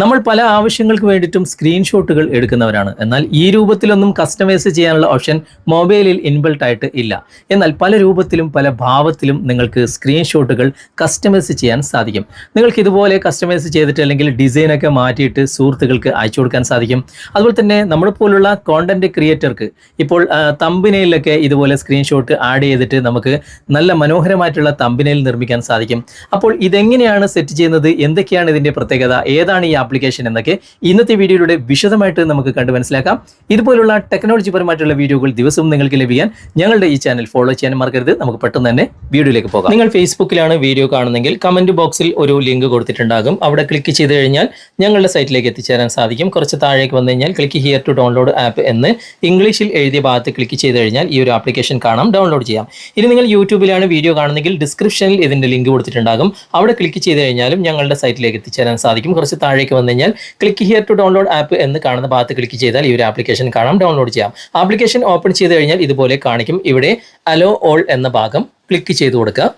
നമ്മൾ പല ആവശ്യങ്ങൾക്ക് വേണ്ടിയിട്ടും സ്ക്രീൻഷോട്ടുകൾ എടുക്കുന്നവരാണ്. എന്നാൽ ഈ രൂപത്തിലൊന്നും കസ്റ്റമൈസ് ചെയ്യാനുള്ള ഓപ്ഷൻ മൊബൈലിൽ ഇൻബിൾട്ട് ആയിട്ട് ഇല്ല. എന്നാൽ പല രൂപത്തിലും പല ഭാവത്തിലും നിങ്ങൾക്ക് സ്ക്രീൻഷോട്ടുകൾ കസ്റ്റമൈസ് ചെയ്യാൻ സാധിക്കും. നിങ്ങൾക്ക് ഇതുപോലെ കസ്റ്റമൈസ് ചെയ്തിട്ട് അല്ലെങ്കിൽ ഡിസൈനൊക്കെ മാറ്റിയിട്ട് സുഹൃത്തുക്കൾക്ക് അയച്ചു കൊടുക്കാൻ സാധിക്കും. അതുപോലെ തന്നെ നമ്മളെ പോലുള്ള കോണ്ടന്റ് ക്രിയേറ്റർക്ക് ഇപ്പോൾ തമ്പിനയിലൊക്കെ ഇതുപോലെ സ്ക്രീൻഷോട്ട് ആഡ് ചെയ്തിട്ട് നമുക്ക് നല്ല മനോഹരമായിട്ടുള്ള തമ്പിനയിൽ നിർമ്മിക്കാൻ സാധിക്കും. അപ്പോൾ ഇതെങ്ങനെയാണ് സെറ്റ് ചെയ്യുന്നത്? എന്തൊക്കെയാണ് ഇതിന്റെ പ്രത്യേകത? ഏതാണ് ഈ ആപ്ലിക്കേഷൻ എന്നൊക്കെ ഇന്നത്തെ വീഡിയോയിലൂടെ വിശദമായിട്ട് നമുക്ക് കണ്ട് മനസ്സിലാക്കാം. ഇതുപോലുള്ള ടെക്നോളജി പരമായിട്ടുള്ള വീഡിയോകൾ ദിവസവും നിങ്ങൾക്ക് ലഭിക്കാൻ ഞങ്ങളുടെ ഈ ചാനൽ ഫോളോ ചെയ്യാൻ മറക്കരുത്. നമുക്ക് പെട്ടെന്ന് തന്നെ വീഡിയോയിലേക്ക് പോകാം. നിങ്ങൾ ഫേസ്ബുക്കിലാണ് വീഡിയോ കാണുന്നെങ്കിൽ കമന്റ് ബോക്സിൽ ഒരു ലിങ്ക് കൊടുത്തിട്ടുണ്ടാകും. അവിടെ ക്ലിക്ക് ചെയ്ത് കഴിഞ്ഞാൽ ഞങ്ങളുടെ സൈറ്റിലേക്ക് എത്തിച്ചേരാൻ സാധിക്കും. കുറച്ച് താഴേക്ക് വന്നു കഴിഞ്ഞാൽ click here to download app എന്ന് ഇംഗ്ലീഷിൽ എഴുതിയ ഭാഗത്ത് ക്ലിക്ക് ചെയ്ത് കഴിഞ്ഞാൽ ഈ ഒരു ആപ്ലിക്കേഷൻ കാണാം. ഡൗൺലോഡ് ചെയ്യാം. ഇനി നിങ്ങൾ യൂട്യൂബിലാണ് വീഡിയോ കാണുന്നെങ്കിൽ ഡിസ്ക്രിപ്ഷനിൽ ഇതിന്റെ ലിങ്ക് കൊടുത്തിട്ടുണ്ടാകും. അവിടെ ക്ലിക്ക് ചെയ്ത് കഴിഞ്ഞാലും ഞങ്ങളുടെ സൈറ്റിലേക്ക് എത്തിച്ചേരാൻ സാധിക്കും. കുറച്ച് താഴേക്ക് വന്നു കഴിഞ്ഞാൽ click here to download app എന്ന് കാണുന്ന ഭാഗത്ത് ക്ലിക്ക് ചെയ്താൽ ഈ ഒരു ആപ്ലിക്കേഷൻ കാണാം ഡൗൺലോഡ് ചെയ്യാം. ആപ്ലിക്കേഷൻ ഓപ്പൺ ചെയ്ത് കഴിഞ്ഞാൽ ഇതുപോലെ കാണിക്കും. ഇവിടെ അലോ ഓൾ എന്ന ഭാഗം ക്ലിക്ക് ചെയ്ത് കൊടുക്കുക.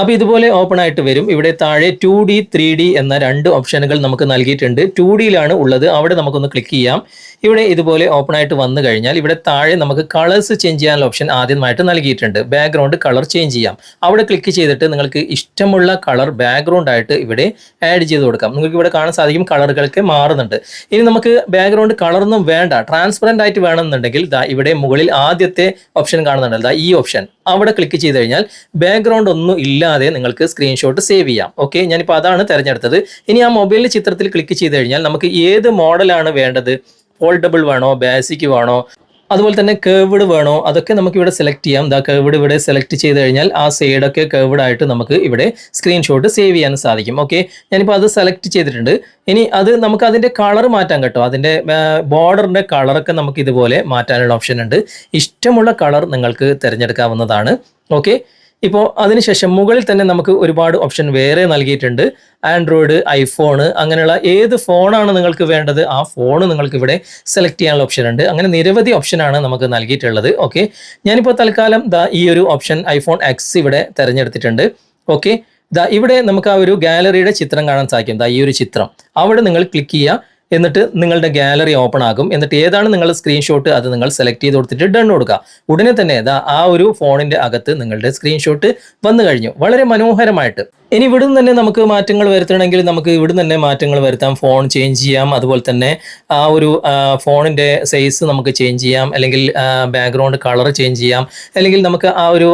അപ്പോൾ ഇതുപോലെ ഓപ്പൺ ആയിട്ട് വരും. ഇവിടെ താഴെ ടു ഡി ത്രീ ഡി എന്ന രണ്ട് ഓപ്ഷനുകൾ നമുക്ക് നൽകിയിട്ടുണ്ട്. ടു ഡിയിലാണ് ഉള്ളത്. അവിടെ നമുക്കൊന്ന് ക്ലിക്ക് ചെയ്യാം. ഇവിടെ ഇതുപോലെ ഓപ്പൺ ആയിട്ട് വന്നു കഴിഞ്ഞാൽ ഇവിടെ താഴെ നമുക്ക് കളേഴ്സ് ചേഞ്ച് ചെയ്യാനുള്ള ഓപ്ഷൻ ആദ്യമായിട്ട് നൽകിയിട്ടുണ്ട്. ബാക്ക്ഗ്രൗണ്ട് കളർ ചേഞ്ച് ചെയ്യാം. അവിടെ ക്ലിക്ക് ചെയ്തിട്ട് നിങ്ങൾക്ക് ഇഷ്ടമുള്ള കളർ ബാക്ക്ഗ്രൗണ്ട് ആയിട്ട് ഇവിടെ ആഡ് ചെയ്ത് കൊടുക്കാം. നിങ്ങൾക്ക് ഇവിടെ കാണാൻ സാധിക്കും കളറുകൾക്ക് മാറുന്നുണ്ട്. ഇനി നമുക്ക് ബാക്ക്ഗ്രൗണ്ട് കളറൊന്നും വേണ്ട. ട്രാൻസ്പെറന്റ് ആയിട്ട് വേണമെന്നുണ്ടെങ്കിൽ ഇവിടെ മുകളിൽ ആദ്യത്തെ ഓപ്ഷൻ കാണുന്നുണ്ട്. ഈ ഓപ്ഷൻ അവിടെ ക്ലിക്ക് ചെയ്ത് കഴിഞ്ഞാൽ ബാക്ക്ഗ്രൗണ്ട് ഒന്നും ഇല്ലാതെ നിങ്ങൾക്ക് സ്ക്രീൻഷോട്ട് സേവ് ചെയ്യാം. ഓക്കെ ഞാനിപ്പോൾ അതാണ് തിരഞ്ഞെടുത്തത്. ഇനി ആ മൊബൈലിൽ ചിത്രത്തിൽ ക്ലിക്ക് ചെയ്ത് കഴിഞ്ഞാൽ നമുക്ക് ഏത് മോഡലാണ് വേണ്ടത്? ഫോൾഡബിൾ വേണോ? ബേസിക് വേണോ? അതുപോലെ തന്നെ കേർവ്ഡ് വേണോ? അതൊക്കെ നമുക്ക് ഇവിടെ സെലക്ട് ചെയ്യാം. ദാ കേർവ്ഡ് ഇവിടെ സെലക്ട് ചെയ്ത് കഴിഞ്ഞാൽ ആ സൈഡൊക്കെ കേർവ്ഡ് ആയിട്ട് നമുക്ക് ഇവിടെ സ്ക്രീൻഷോട്ട് സേവ് ചെയ്യാൻ സാധിക്കും. ഓക്കെ ഞാനിപ്പോൾ അത് സെലക്ട് ചെയ്തിട്ടുണ്ട്. ഇനി അത് നമുക്ക് അതിന്റെ കളർ മാറ്റാൻ കേട്ടോ. അതിന്റെ ബോർഡറിന്റെ കളറൊക്കെ നമുക്ക് ഇതുപോലെ മാറ്റാനുള്ള ഓപ്ഷൻ ഉണ്ട്. ഇഷ്ടമുള്ള കളർ നിങ്ങൾക്ക് തിരഞ്ഞെടുക്കാവുന്നതാണ്. ഓക്കെ ഇപ്പോൾ അതിനുശേഷം മുകളിൽ തന്നെ നമുക്ക് ഒരുപാട് ഓപ്ഷൻ വേറെ നൽകിയിട്ടുണ്ട്. ആൻഡ്രോയിഡ് ഐഫോൺ അങ്ങനെയുള്ള ഏത് ഫോണാണ് നിങ്ങൾക്ക് വേണ്ടത് ആ ഫോൺ നിങ്ങൾക്ക് ഇവിടെ സെലക്ട് ചെയ്യാനുള്ള ഓപ്ഷൻ ഉണ്ട്. അങ്ങനെ നിരവധി ഓപ്ഷനാണ് നമുക്ക് നൽകിയിട്ടുള്ളത്. ഓക്കെ ഞാനിപ്പോൾ തൽക്കാലം ദാ ഈ ഒരു ഓപ്ഷൻ ഐഫോൺ എക്സ് ഇവിടെ തിരഞ്ഞെടുത്തിട്ടുണ്ട്. ഓക്കെ ദാ ഇവിടെ നമുക്ക് ആ ഒരു ഗാലറിയുടെ ചിത്രം കാണാൻ സാധിക്കും. ദാ ഈ ഒരു ചിത്രം. അവിടെ നിങ്ങൾ ക്ലിക്ക് ചെയ്യുക. എന്നിട്ട് നിങ്ങളുടെ ഗാലറി ഓപ്പൺ ആകും എന്നിട്ട് ഏതാണ് നിങ്ങൾ സ്ക്രീൻഷോട്ട് അത് നിങ്ങൾ സെലക്ട് ചെയ്ത് കൊടുത്തിട്ട് ഡൺ കൊടുക്കുക. ഉടനെ തന്നെ ആ ഒരു ഫോണിന്റെ അകത്ത് നിങ്ങളുടെ സ്ക്രീൻഷോട്ട് വന്നു കഴിഞ്ഞു. വളരെ മനോഹരമായിട്ട്. ഇനി ഇവിടുന്ന് തന്നെ നമുക്ക് മാറ്റങ്ങൾ വരുത്തണമെങ്കിൽ നമുക്ക് ഇവിടുന്ന് തന്നെ മാറ്റങ്ങൾ വരുത്താം. ഫോൺ ചേഞ്ച് ചെയ്യാം. അതുപോലെ തന്നെ ആ ഒരു ഫോണിന്റെ സൈസ് നമുക്ക് ചേഞ്ച് ചെയ്യാം. അല്ലെങ്കിൽ ബാക്ക്ഗ്രൗണ്ട് കളർ ചേഞ്ച് ചെയ്യാം. അല്ലെങ്കിൽ നമുക്ക് ആ ഒരു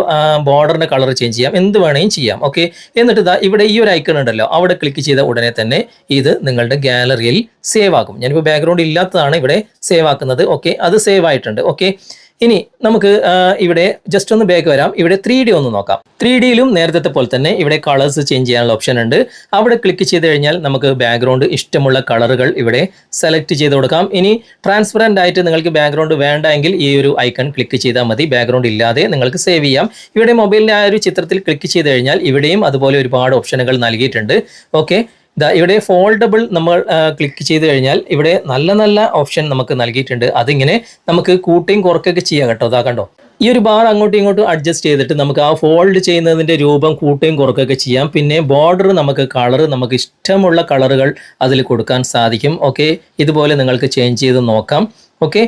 ബോർഡറിന്റെ കളർ ചേഞ്ച് ചെയ്യാം. എന്ത് വേണമെങ്കിലും ചെയ്യാം. ഓക്കെ എന്നിട്ട് ഇതാ ഇവിടെ ഈ ഒരു ഐക്കൺ ഉണ്ടല്ലോ. അവിടെ ക്ലിക്ക് ചെയ്ത ഉടനെ തന്നെ ഇത് നിങ്ങളുടെ ഗാലറിയിൽ സേവ് ആകും. ഞാനിപ്പോൾ ബാക്ക്ഗ്രൗണ്ട് ഇല്ലാത്തതാണ് ഇവിടെ സേവ് ആക്കുന്നത്. ഓക്കെ അത് സേവ് ആയിട്ടുണ്ട്. ഓക്കെ ഇനി നമുക്ക് ഇവിടെ ജസ്റ്റ് ഒന്ന് ബാക്ക് വരാം. ഇവിടെ ത്രീ ഡി ഒന്ന് നോക്കാം. ത്രീ ഡിയിലും നേരത്തെ പോലെ തന്നെ ഇവിടെ കളേഴ്സ് ചേഞ്ച് ചെയ്യാനുള്ള ഓപ്ഷൻ ഉണ്ട്. അവിടെ ക്ലിക്ക് ചെയ്ത് കഴിഞ്ഞാൽ നമുക്ക് ബാക്ക്ഗ്രൗണ്ട് ഇഷ്ടമുള്ള കളറുകൾ ഇവിടെ സെലക്ട് ചെയ്ത് കൊടുക്കാം. ഇനി ട്രാൻസ്പെറന്റ് ആയിട്ട് നിങ്ങൾക്ക് ബാക്ക്ഗ്രൗണ്ട് വേണ്ട എങ്കിൽ ഈ ഒരു ഐക്കൺ ക്ലിക്ക് ചെയ്താൽ മതി. ബാക്ക്ഗ്രൗണ്ട് ഇല്ലാതെ നിങ്ങൾക്ക് സേവ് ചെയ്യാം. ഇവിടെ മൊബൈലിന്റെ ആ ഒരു ചിത്രത്തിൽ ക്ലിക്ക് ചെയ്ത് കഴിഞ്ഞാൽ ഇവിടെയും അതുപോലെ ഒരുപാട് ഓപ്ഷനുകൾ നൽകിയിട്ടുണ്ട്. ഓക്കെ ഇവിടെ ഫോൾഡബിൾ നമ്മൾ ക്ലിക്ക് ചെയ്ത് കഴിഞ്ഞാൽ ഇവിടെ നല്ല നല്ല ഓപ്ഷൻ നമുക്ക് നൽകിയിട്ടുണ്ട്. അതിങ്ങനെ നമുക്ക് കൂട്ടിയും കുറക്കൊക്കെ ചെയ്യാം കേട്ടോ. അതാ കണ്ടോ? ഈ ഒരു ബാർ അങ്ങോട്ടും ഇങ്ങോട്ടും അഡ്ജസ്റ്റ് ചെയ്തിട്ട് നമുക്ക് ആ ഫോൾഡ് ചെയ്യുന്നതിന്റെ രൂപം കൂട്ടുകയും കുറക്കുകയൊക്കെ ചെയ്യാം. പിന്നെ ബോർഡർ നമുക്ക് കളർ നമുക്ക് ഇഷ്ടമുള്ള കളറുകൾ അതിൽ കൊടുക്കാൻ സാധിക്കും. ഓക്കെ ഇതുപോലെ നിങ്ങൾക്ക് ചേഞ്ച് ചെയ്ത് നോക്കാം. ഓക്കെ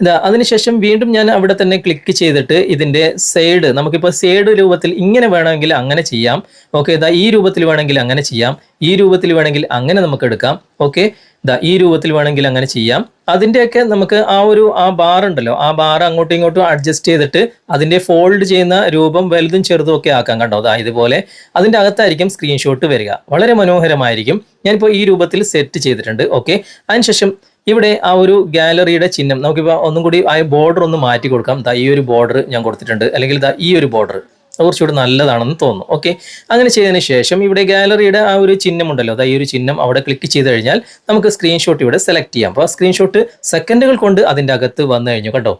അതിനുശേഷം വീണ്ടും ഞാൻ അവിടെ തന്നെ ക്ലിക്ക് ചെയ്തിട്ട് ഇതിന്റെ സൈഡ് നമുക്കിപ്പോൾ സൈഡ് രൂപത്തിൽ ഇങ്ങനെ വേണമെങ്കിൽ അങ്ങനെ ചെയ്യാം. ഓക്കെ ഇതാ ഈ രൂപത്തിൽ വേണമെങ്കിൽ അങ്ങനെ ചെയ്യാം. ഈ രൂപത്തിൽ വേണമെങ്കിൽ അങ്ങനെ നമുക്ക് എടുക്കാം. ഓക്കെ ഇതാ ഈ രൂപത്തിൽ വേണമെങ്കിൽ അങ്ങനെ ചെയ്യാം. അതിന്റെയൊക്കെ നമുക്ക് ആ ഒരു ആ ബാർ ഉണ്ടല്ലോ ആ ബാർ അങ്ങോട്ടും ഇങ്ങോട്ടും അഡ്ജസ്റ്റ് ചെയ്തിട്ട് അതിന്റെ ഫോൾഡ് ചെയ്യുന്ന രൂപം വലുതും ചെറുതും ഒക്കെ ആക്കാം കണ്ടോ? അതാ ഇതുപോലെ. അതിന്റെ അകത്തായിരിക്കും സ്ക്രീൻഷോട്ട് വരിക. വളരെ മനോഹരമായിരിക്കും. ഞാനിപ്പോൾ ഈ രൂപത്തിൽ സെറ്റ് ചെയ്തിട്ടുണ്ട്. ഓക്കെ അതിനുശേഷം ഇവിടെ ആ ഒരു ഗാലറിയുടെ ചിഹ്നം നമുക്കിപ്പോൾ ഒന്നും കൂടി ആ ബോർഡർ ഒന്ന് മാറ്റി കൊടുക്കാം. ദാ ഈ ഒരു ബോർഡർ ഞാൻ കൊടുത്തിട്ടുണ്ട്. അല്ലെങ്കിൽ ദാ ഈ ഒരു ബോർഡർ കുറച്ചുകൂടി നല്ലതാണെന്ന് തോന്നുന്നു. ഓക്കെ അങ്ങനെ ചെയ്തതിന് ശേഷം ഇവിടെ ഗാലറിയുടെ ആ ഒരു ചിഹ്നം ഉണ്ടല്ലോ അതായത് ഈ ഒരു ചിഹ്നം അവിടെ ക്ലിക്ക് ചെയ്ത് കഴിഞ്ഞാൽ നമുക്ക് സ്ക്രീൻഷോട്ട് ഇവിടെ സെലക്ട് ചെയ്യാം. അപ്പോൾ സ്ക്രീൻഷോട്ട് സെക്കൻഡുകൾ കൊണ്ട് അതിന്റെ അകത്ത് വന്നു കഴിഞ്ഞു. കേട്ടോ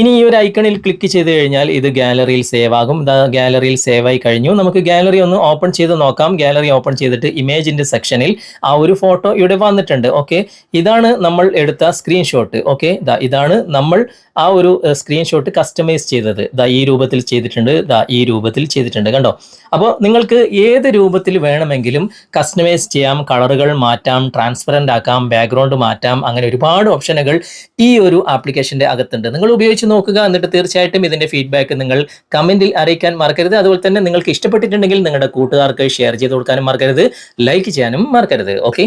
ഇനി ഈ ഒരു ഐക്കണിൽ ക്ലിക്ക് ചെയ്ത് കഴിഞ്ഞാൽ ഇത് ഗാലറിയിൽ സേവ് ആകും. ഗാലറിയിൽ സേവ് ആയി കഴിഞ്ഞു. നമുക്ക് ഗാലറി ഒന്ന് ഓപ്പൺ ചെയ്ത് നോക്കാം. ഗാലറി ഓപ്പൺ ചെയ്തിട്ട് ഇമേജിന്റെ സെക്ഷനിൽ ആ ഒരു ഫോട്ടോ ഇവിടെ വന്നിട്ടുണ്ട്. ഓക്കെ ഇതാണ് നമ്മൾ എടുത്ത സ്ക്രീൻഷോട്ട് ഓക്കെ ഇതാണ് നമ്മൾ ആ ഒരു സ്ക്രീൻഷോട്ട് കസ്റ്റമൈസ് ചെയ്തത്. ദാ ഈ രൂപത്തിൽ ചെയ്തിട്ടുണ്ട് ദാ ഈ രൂപത്തിൽ ചെയ്തിട്ടുണ്ട് കണ്ടോ? അപ്പോൾ നിങ്ങൾക്ക് ഏത് രൂപത്തിൽ വേണമെങ്കിലും കസ്റ്റമൈസ് ചെയ്യാം കളറുകൾ മാറ്റാം ട്രാൻസ്പെറന്റ് ആക്കാം ബാക്ക്ഗ്രൗണ്ട് മാറ്റാം അങ്ങനെ ഒരുപാട് ഓപ്ഷനുകൾ ഈ ഒരു ആപ്ലിക്കേഷന്റെ അകത്തുണ്ട്. നിങ്ങൾ ഉപയോഗിച്ച് നോക്കുക എന്നിട്ട് തീർച്ചയായിട്ടും ഇതിന്റെ ഫീഡ്ബാക്ക് നിങ്ങൾ കമന്റിൽ അറിയിക്കാൻ മറക്കരുത്. അതുപോലെ തന്നെ നിങ്ങൾക്ക് ഇഷ്ടപ്പെട്ടിട്ടുണ്ടെങ്കിൽ നിങ്ങളുടെ കൂട്ടുകാർക്ക് ഷെയർ ചെയ്ത് കൊടുക്കാനും മറക്കരുത്. ലൈക്ക് ചെയ്യാനും മറക്കരുത്. ഓക്കെ